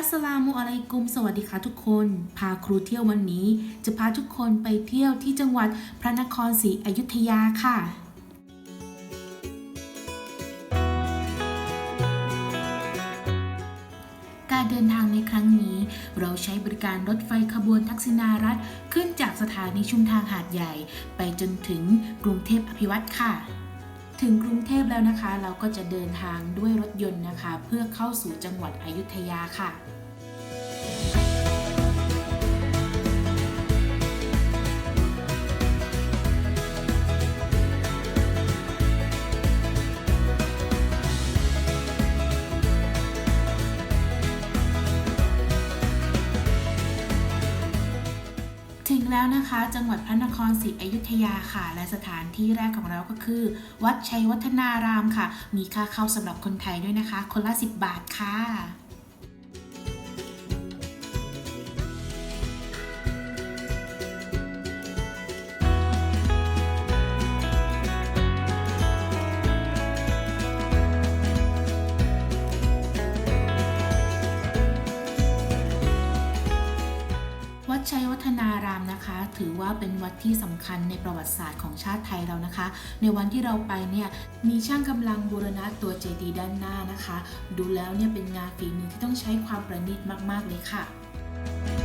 อัสสลามุอะลัยกุมสวัสดีค่ะทุกคน พาครูเที่ยววันนี้ จะพาทุกคนไปเที่ยวที่จังหวัดพระนครศรีอยุธยาค่ะ การเดินทางในครั้งนี้ เราใช้บริการรถไฟขบวนทักษิณารัฐขึ้นจากสถานีชุมทางหาดใหญ่ ไปจนถึงกรุงเทพอภิวัตรค่ะ ถึงกรุงเทพแล้วนะคะ เราก็จะเดินทางด้วยรถยนต์นะคะ เพื่อเข้าสู่จังหวัดอยุธยาค่ะ ถึงแล้วนะคะ จังหวัดพระนครศรีอยุธยาค่ะ และสถานที่แรกของเราก็คือ วัดชัยวัฒนารามค่ะ มีค่าเข้าสำหรับคนไทยด้วยนะคะ คนละ 10 บาทค่ะ ดชัยวัฒนารามนะคะ ถือว่าเป็นวัดที่สำคัญในประวัติศาสตร์ของชาติไทยเรานะคะ ในวันที่เราไปเนี่ยมีช่างกำลังบูรณะตัวเจดีย์ด้านหน้านะคะ ดูแล้วเนี่ยเป็นงานฝีมือที่ต้องใช้ความประณีตมาก ๆ เลยค่ะ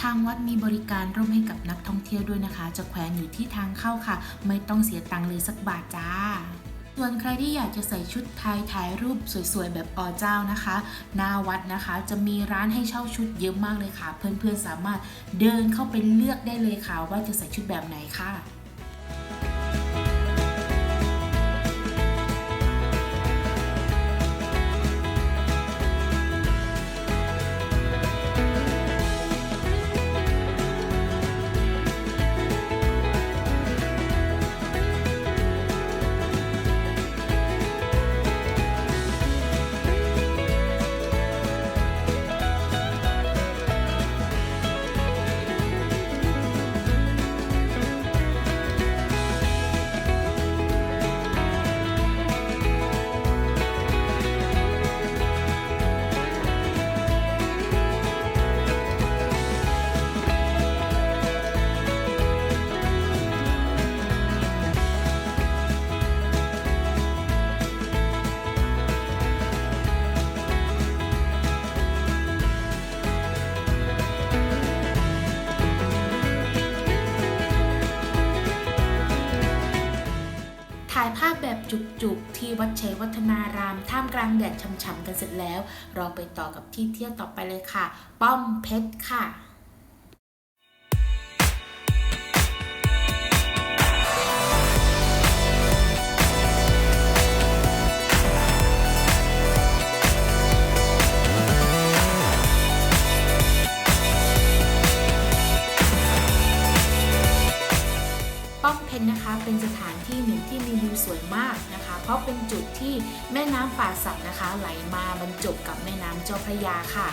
ทางวัดมีบริการร่วมให้กับนักท่องเที่ยวด้วยนะคะ จะแขวนอยู่ที่ทางเข้าค่ะ ไม่ต้องเสียตังค์เลยสักบาทจ้าส่วนใครที่อยากจะใส่ชุดไทยถ่ายรูปสวยๆ แบบอเจ้านะคะ หน้าวัดนะคะ จะมีร้านให้เช่าชุดเยอะมากเลยค่ะ เพื่อนๆสามารถเดินเข้าไปเลือกได้เลยค่ะ ว่าจะใส่ชุดแบบไหนค่ะายภาพแบบจุกๆ ที่วัดเชยวัฒนาราม ท่ามกลางแดดช่ำๆกันเสร็จแล้ว เราไปต่อกับที่เที่ยวต่อไปเลยค่ะ ป้อมเพชรค่ะ เพชรนะคะ เป็นสถานที่หนึ่งที่มีวิวสวยมากนะคะ เพราะเป็นจุดที่แม่น้ำป่าสักนะคะ ไหลมาบรรจบกับแม่น้ำเจ้าพระยาค่ะ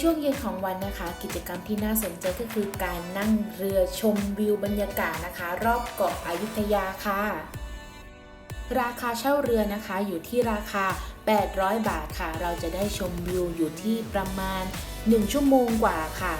ช่วงเย็นของวันนะคะ กิจกรรมที่น่าสนใจก็คือการนั่งเรือชมวิวบรรยากาศนะคะ รอบเกาะอายุทยาค่ะ ราคาเช่าเรือนะคะอยู่ที่ราคา 800 บาทค่ะ เราจะได้ชมวิวอยู่ที่ประมาณ 1 ชั่วโมงกว่าค่ะ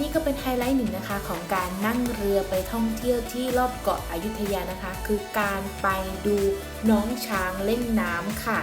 นี่ก็เป็นไฮไลท์หนึ่งนะคะของการนั่งเรือไปท่องเที่ยวที่รอบเกาะอายุทยานะคะ คือการไปดูน้องช้างเล่นน้ำค่ะ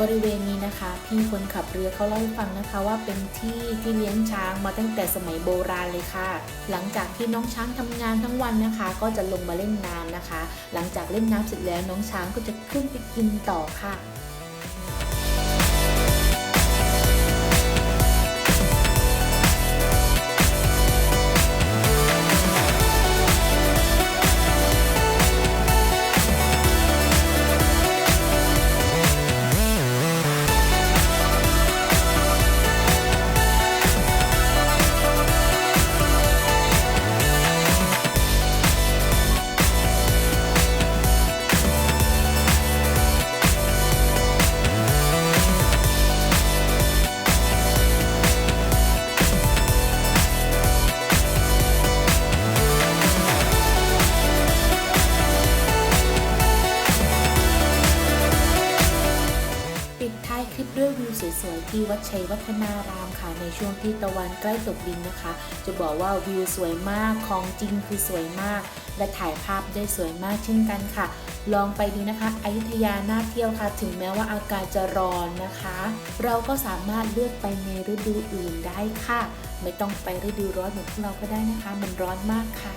บริเวณนี้นะคะ พี่คนขับเรือเขาเล่าให้ฟังนะคะว่าเป็นที่ที่เลี้ยงช้างมาตั้งแต่สมัยโบราณเลยค่ะ หลังจากที่น้องช้างทำงานทั้งวันนะคะ ก็จะลงมาเล่นน้ำนะคะ หลังจากเล่นน้ำเสร็จแล้วน้องช้างก็จะขึ้นไปกินต่อค่ะ สวยๆที่วัดชัยวัฒนารามค่ะ ในช่วงที่ตะวันใกล้ตกดินนะคะ จะบอกว่าวิวสวยมากของจริงคือสวยมาก และถ่ายภาพได้สวยมากเช่นกันค่ะ ลองไปดูนะคะอยุธยาน่าเที่ยวค่ะ ถึงแม้ว่าอากาศจะร้อนนะคะ เราก็สามารถเลือกไปในฤดูอื่นได้ค่ะ ไม่ต้องไปฤดูร้อนเหมือนพวกเราก็ได้นะคะ มันร้อนมากค่ะ